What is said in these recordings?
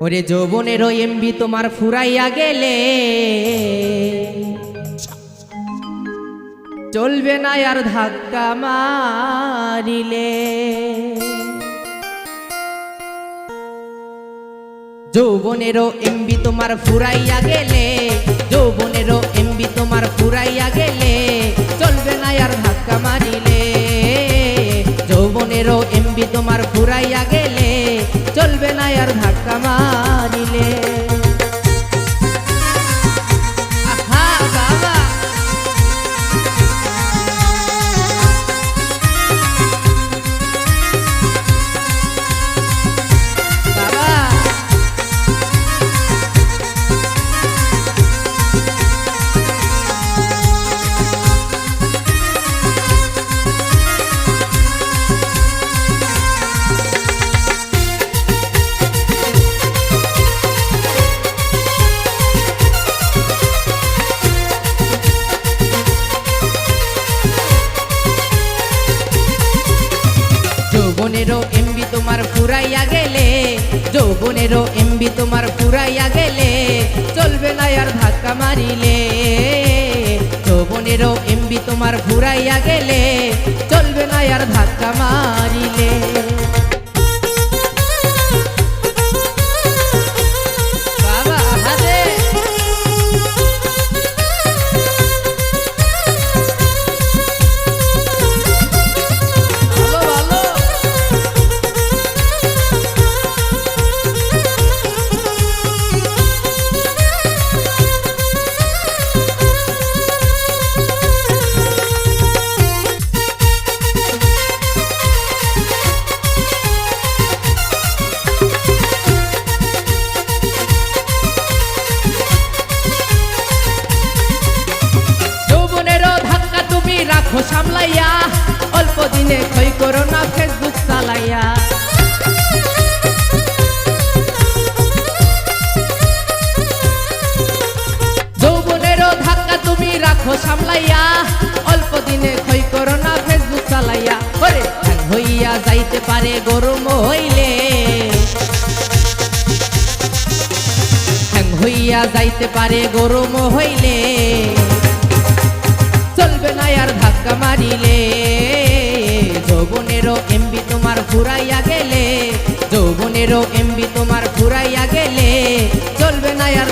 ওরে যৌবনের এমবি তোমার ফুরাইয়া গেলে। চলবে না আর ধাক্কা মারিলে। যৌবনেরও এমবি তোমার ফুরাইয়া গেলে। ধাক্কা মারিলে যৌবনেরও এমবি তোমার পুরাইয়া গেলে, চলবে না আর ধাক্কা মারিলে। যৌবনেরও এমবি তোমার পুরাইয়া গেলে, চলবে না আর ধাক্কা মারিলে। দিনে ক্ষয় করো না ফেসবুক চালাইয়া। যৌবনেরও ধাক্কা তুমি রাখো সামলাইয়া। অল্প দিনে ক্ষয় করো না ফেসবুক চালাইয়া। হ্যাং হইয়া যাইতে পারে গরম হইলে হইয়া যাইতে পারে গরম হইলে চলবে না আর ধাক্কা মারিলে। যৌবনেরও এমবি তোমার ফুরাইয়া গেলে যৌবনেরও এমবি তোমার ফুরাইয়া গেলে চলবে না আর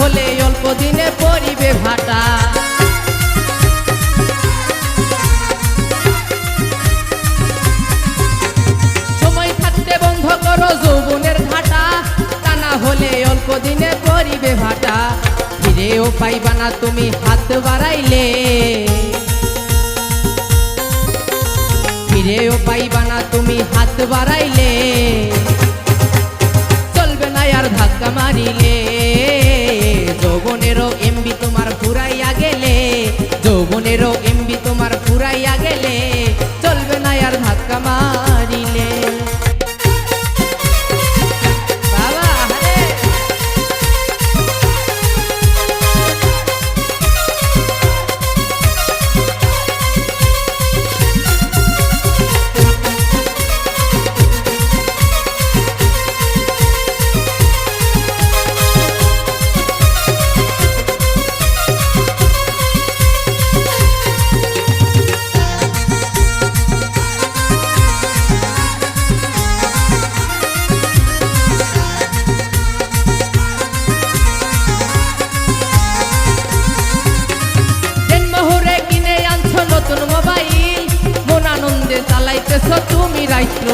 হলে অল্প দিনে পরিবে ভাটা। সময় থাকতে বন্ধ করো যৌবনের ঘাটা, তা না হলে অল্প দিনে পরিবে ভাটা। ফিরেও পাইবা না তুমি হাত বাড়াইলে। ফিরেও পাইবা না তুমি হাত বাড়াইলে। চলবে না আর ধাক্কা মারিলে।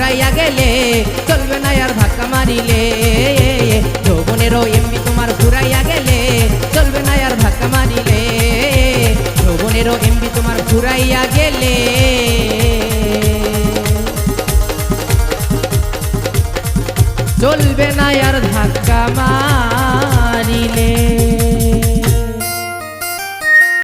ফুরাইয়া গেলে চলবে না আর ধাক্কা মারিলে। যৌবনেরও এমবি তোমার ফুরাইয়া গেলে চলবে না আর ধাক্কা মারিলে। যৌবনেরও এমবি তোমার ফুরাইয়া গেলে। চলবে না আর ধাক্কা মারিলে